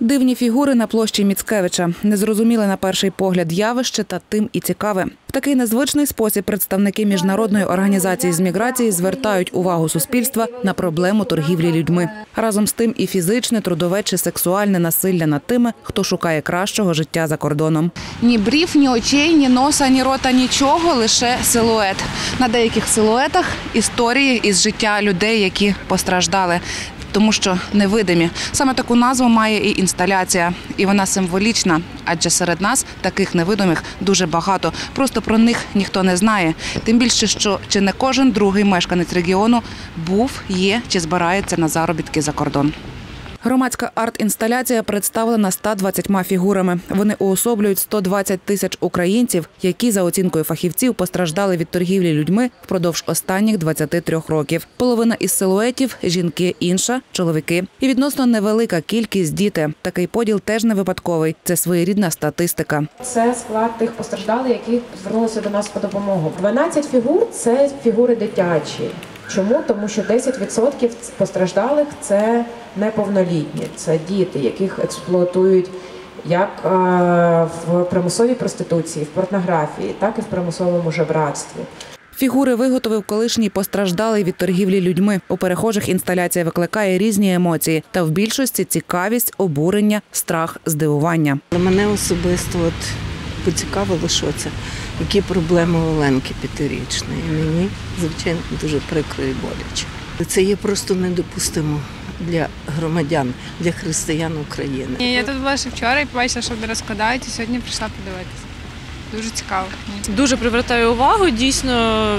Дивні фігури на площі Міцкевича. Незрозуміле на перший погляд явище та тим і цікаве. В такий незвичний спосіб представники міжнародної організації з міграції звертають увагу суспільства на проблему торгівлі людьми. Разом з тим і фізичне, трудове чи сексуальне насилля над тими, хто шукає кращого життя за кордоном. Ні брів, ні очей, ні носа, ні рота, нічого, лише силует. На деяких силуетах історії із життя людей, які постраждали. Тому що невидимі. Саме таку назву має і інсталяція, і вона символічна, адже серед нас таких невидимих дуже багато. Просто про них ніхто не знає. Тим більше, що чи не кожен другий мешканець регіону був, є чи збирається на заробітки за кордон. Громадська арт-інсталяція представлена 120 фігурами. Вони уособлюють 120 тисяч українців, які за оцінкою фахівців постраждали від торгівлі людьми впродовж останніх 23 років. Половина із силуетів жінки, інша чоловіки. І відносно невелика кількість діти. Такий поділ теж не випадковий. Це своєрідна статистика. Це склад тих постраждалих, які звернулися до нас по допомогу. 12 фігур це фігури дитячі. Чому? Тому що 10% постраждалих це неповнолітні, це діти, яких експлуатують як е, в примусовій проституції, в порнографії, так і в примусовому жебратстві. Фігури виготовив колишній постраждалий від торгівлі людьми. У перехожих інсталяція викликає різні емоції, та в більшості цікавість, обурення, страх, здивування. Мене особисто от поцікавило, що це, які проблеми Оленки п'ятирічної. Мені, звичайно, дуже прикро і боляче. Це є просто недопустимо для громадян, для християн України. Ні, я тут була ще вчора і побачила, що вони розкладають, і сьогодні прийшла подивитися. Дуже цікаво. дуже привертає увагу. Дійсно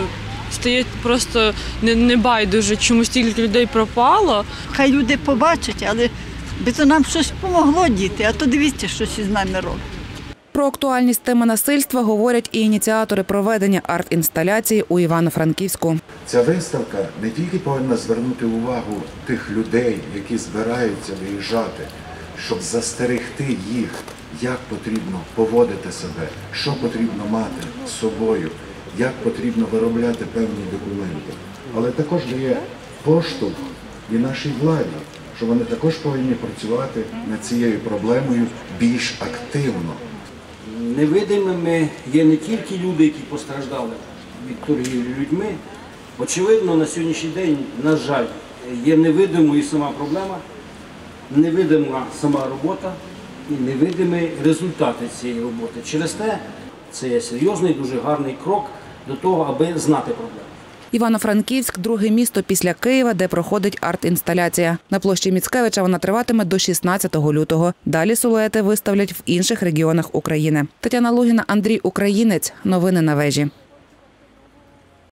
стає просто не, не байдуже, чому стільки людей пропало. Хай люди побачать, але би то нам щось помогло діти, а то дивіться, що із нами робить. Про актуальність теми насильства говорять і ініціатори проведення арт-інсталяції у Івано-Франківську. Ця виставка не тільки повинна звернути увагу тих людей, які збираються виїжджати, щоб застерегти їх, як потрібно поводити себе, що потрібно мати з собою, як потрібно виробляти певні документи. Але також дає поштовх і нашій владі, що вони також повинні працювати над цією проблемою більш активно. Невидимими є не тільки люди, які постраждали від торгівлі людьми. Очевидно, на сьогоднішній день, на жаль, є невидимою сама проблема, невидима сама робота і невидимі результати цієї роботи. Через те це є серйозний, дуже гарний крок до того, аби знати проблему. Івано-Франківськ друге місто після Києва, де проходить арт-інсталяція. На площі Міцкевича вона триватиме до 16 лютого. Далі силуети виставлять в інших регіонах України. Тетяна Лугіна, Андрій Українець. Новини на вежі.